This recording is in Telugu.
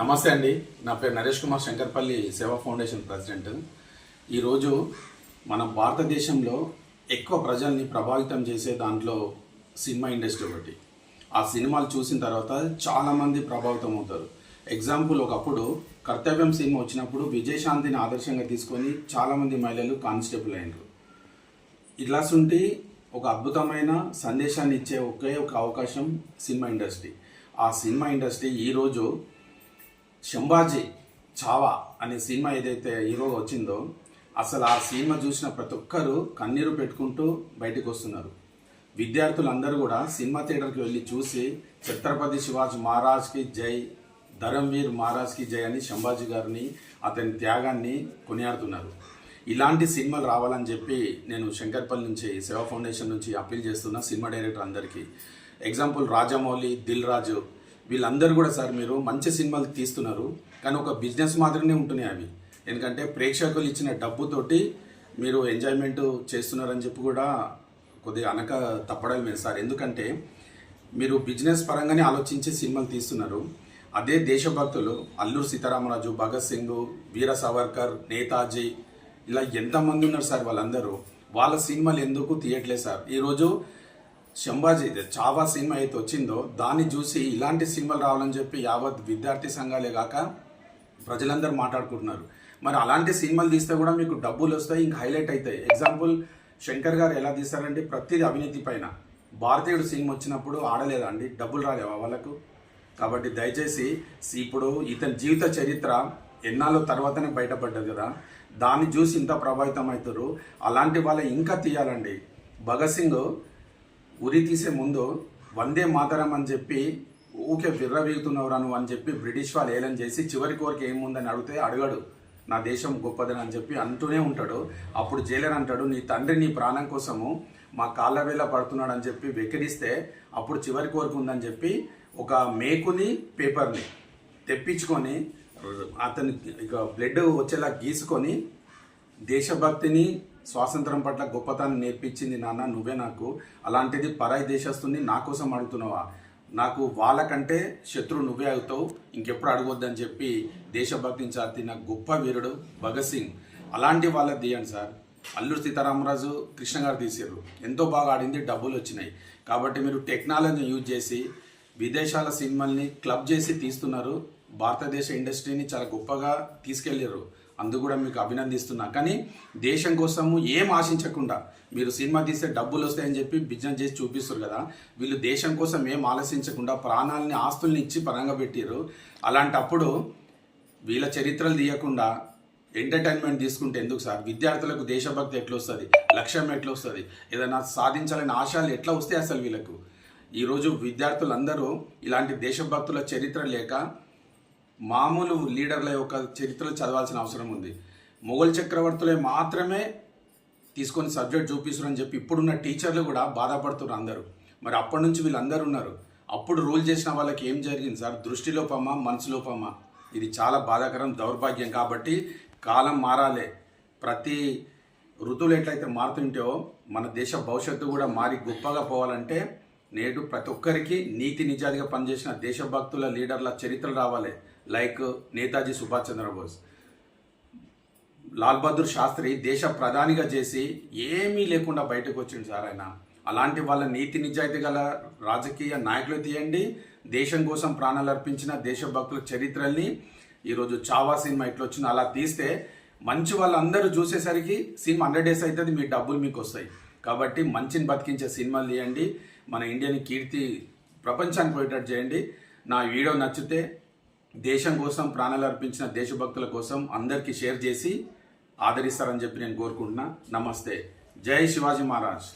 నమస్తే అండి. నా పేరు నరేష్ కుమార్ శంకర్పల్లి సేవా ఫౌండేషన్ ప్రెసిడెంట్. ఈరోజు మన భారతదేశంలో ఎక్కువ ప్రజల్ని ప్రభావితం చేసే దాంట్లో సినిమా ఇండస్ట్రీ ఒకటి. ఆ సినిమాలు చూసిన తర్వాత చాలామంది ప్రభావితం అవుతారు. ఎగ్జాంపుల్ ఒకప్పుడు కర్తవ్యం సినిమా వచ్చినప్పుడు విజయశాంతిని ఆదర్శంగా తీసుకొని చాలామంది మహిళలు కానిస్టేబుల్ అయినారు. ఇలాసుంటి ఒక అద్భుతమైన సందేశాన్ని ఇచ్చే ఒకే ఒక అవకాశం సినిమా ఇండస్ట్రీ. ఆ సినిమా ఇండస్ట్రీ ఈరోజు శంభాజీ చావా అనే సినిమా ఏదైతే హీరో వచ్చిందో అసలు ఆ సినిమా చూసిన ప్రతి ఒక్కరు కన్నీరు పెట్టుకుంటూ బయటకు వస్తున్నారు. విద్యార్థులందరూ కూడా సినిమా థియేటర్కి వెళ్ళి చూసి ఛత్రపతి శివాజీ మహారాజ్కి జై ధరంవీర్ మహారాజ్కి జై అని శంభాజీ గారిని అతని త్యాగాన్ని కొనియాడుతున్నారు. ఇలాంటి సినిమాలు రావాలని చెప్పి నేను శంకర్పల్లి నుంచి సేవా ఫౌండేషన్ నుంచి అప్పీల్ చేస్తున్న సినిమా డైరెక్టర్ అందరికీ. ఎగ్జాంపుల్ రాజమౌళి దిల్ రాజు. వీళ్ళందరూ కూడా సార్ మీరు మంచి సినిమాలు తీస్తున్నారు. కానీ ఒక బిజినెస్ మాత్రమే ఉంటున్నాయి అవి. ఎందుకంటే ప్రేక్షకులు ఇచ్చిన డబ్బుతోటి మీరు ఎంజాయ్మెంట్ చేస్తున్నారని చెప్పి కూడా కొద్దిగా అనక తప్పడం లేదు సార్. ఎందుకంటే మీరు బిజినెస్ పరంగానే ఆలోచించి సినిమాలు తీస్తున్నారు. అదే దేశభక్తులు అల్లూరు సీతారామరాజు భగత్ సింగ్ వీర సావర్కర్ నేతాజీ ఇలా ఎంతమంది ఉన్నారు సార్ వాళ్ళందరూ. వాళ్ళ సినిమాలు ఎందుకు తీయట్లేదు సార్? ఈరోజు శంభాజీ చావా సినిమా అయితే వచ్చిందో దాన్ని చూసి ఇలాంటి సినిమాలు రావాలని చెప్పి యావత్ విద్యార్థి సంఘాలే కాక ప్రజలందరూ మాట్లాడుకుంటున్నారు. మరి అలాంటి సినిమాలు తీస్తే కూడా మీకు డబ్బులు వస్తాయి ఇంకా హైలైట్ అవుతాయి. ఎగ్జాంపుల్ శంకర్ గారు ఎలా తీస్తారంటే ప్రతిదీ అవినీతి పైన. భారతీయుడు సినిమా వచ్చినప్పుడు ఆడలేదండి డబ్బులు రాలేవా వాళ్ళకు? కాబట్టి దయచేసి ఇప్పుడు ఇతని జీవిత చరిత్ర ఎన్నాళ్ళ తర్వాతనే బయటపడ్డది కదా దాన్ని చూసి ఇంత ప్రభావితం అవుతారు అలాంటి వాళ్ళ ఇంకా తీయాలండి. భగత్ సింగ్ ఉరి తీసే ముందు వందే మాతరం అని చెప్పి ఊకే విర్రవీగుతున్నవరా నువ్వు అని చెప్పి బ్రిటిష్ వాళ్ళు ఏలం చేసి చివరి కోరిక ఏముందని అడిగితే అడగడు. నా దేశం గొప్పదని అని చెప్పి అంటూనే ఉంటాడు. అప్పుడు జైలర్ అంటాడు నీ తండ్రి నీ ప్రాణం కోసము మా కాళ్ళ వేళ పడుతున్నాడు అని చెప్పి వెక్కిరిస్తే అప్పుడు చివరి కోరిక ఉందని చెప్పి ఒక మేకుని పేపర్ని తెప్పించుకొని అతని ఇక బ్లడ్ వచ్చేలా గీసుకొని దేశభక్తిని స్వాతంత్రం పట్ల గొప్పతనం నేర్పించింది నాన్న నువ్వే నాకు. అలాంటిది పరాయి దేశస్తుని నా కోసం అడుగుతున్నావా? నాకు వాళ్ళకంటే శత్రువు నువ్వే అవుతావు. ఇంకెప్పుడు అడగొద్దని చెప్పి దేశభక్తిని చాటిన గొప్ప వీరుడు భగత్ సింగ్. అలాంటి వాళ్ళకి తీయండి సార్. అల్లూరు సీతారామరాజు కృష్ణ గారు తీసారు ఎంతో బాగా ఆడింది డబ్బులు వచ్చినాయి. కాబట్టి మీరు టెక్నాలజీని యూజ్ చేసి విదేశాల సినిమాల్ని క్లబ్ చేసి తీస్తున్నారు. భారతదేశ ఇండస్ట్రీని చాలా గొప్పగా తీసుకెళ్ళారు అందుకు కూడా మీకు అభినందిస్తున్నా. కానీ దేశం కోసము ఏం ఆశించకుండా మీరు సినిమా తీస్తే డబ్బులు వస్తాయని చెప్పి బిజినెస్ చేసి చూపిస్తారు కదా వీళ్ళు దేశం కోసం ఏం ఆలోచించకుండా ప్రాణాలని ఆస్తుల్ని ఇచ్చి పరంగా పెట్టారు అలాంటప్పుడు వీళ్ళ చరిత్రలు తీయకుండా ఎంటర్టైన్మెంట్ తీసుకుంటే ఎందుకు సార్? విద్యార్థులకు దేశభక్తి ఎట్లా వస్తుంది లక్ష్యం ఎట్లా వస్తుంది ఏదైనా సాధించాలని ఆశాలు ఎట్లా వస్తాయి అసలు వీళ్ళకు? ఈరోజు విద్యార్థులందరూ ఇలాంటి దేశభక్తుల చరిత్ర లేక మామూలు లీడర్ల యొక్క చరిత్రలు చదవాల్సిన అవసరం ఉంది. మొఘల్ చక్రవర్తులే మాత్రమే తీసుకొని సబ్జెక్ట్ చూపిస్తారని చెప్పి ఇప్పుడున్న టీచర్లు కూడా బాధపడుతున్నారు అందరూ. మరి అప్పటి నుంచి వీళ్ళందరూ ఉన్నారు. అప్పుడు రూల్ చేసిన వాళ్ళకి ఏం జరిగింది సార్? దృష్టిలోపమా మనసులోపమా ఇది చాలా బాధాకరం దౌర్భాగ్యం కాబట్టి కాలం మారాలే. ప్రతి ఋతువులు ఎట్లయితే మారుతుంటాయో మన దేశ భవిష్యత్తు కూడా మారి గొప్పగా పోవాలంటే నేడు ప్రతి ఒక్కరికి నీతి నిజాదిగా పనిచేసిన దేశభక్తుల లీడర్ల చరిత్రలు రావాలి. లైక్ నేతాజీ సుభాష్ చంద్రబోస్. లాల్ బహదూర్ శాస్త్రి దేశ ప్రధానిగా చేసి ఏమీ లేకుండా బయటకు వచ్చింది సార్ ఆయన. అలాంటి వాళ్ళ నీతి నిజాయితీ గల రాజకీయ నాయకులు తీయండి. దేశం కోసం ప్రాణాలు అర్పించిన దేశభక్తుల చరిత్రల్ని ఈరోజు చావా సినిమా ఇట్లా వచ్చింది. అలా తీస్తే మంచి వాళ్ళందరూ చూసేసరికి సినిమా హండ్రెడ్ డేస్ అవుతుంది. మీ డబ్బులు మీకు వస్తాయి. కాబట్టి మంచిని బతికించే సినిమాలు తీయండి. మన ఇండియన్ కీర్తి ప్రపంచానికి పోయేటట్టు చేయండి. నా వీడియో నచ్చితే దేశం కోసం ప్రాణాలు అర్పించిన దేశభక్తుల కోసం అందరికీ షేర్ చేసి ఆదరిస్తారని చెప్పి నేను కోరుకుంటున్నా. నమస్తే. జై శివాజీ మహారాజ్.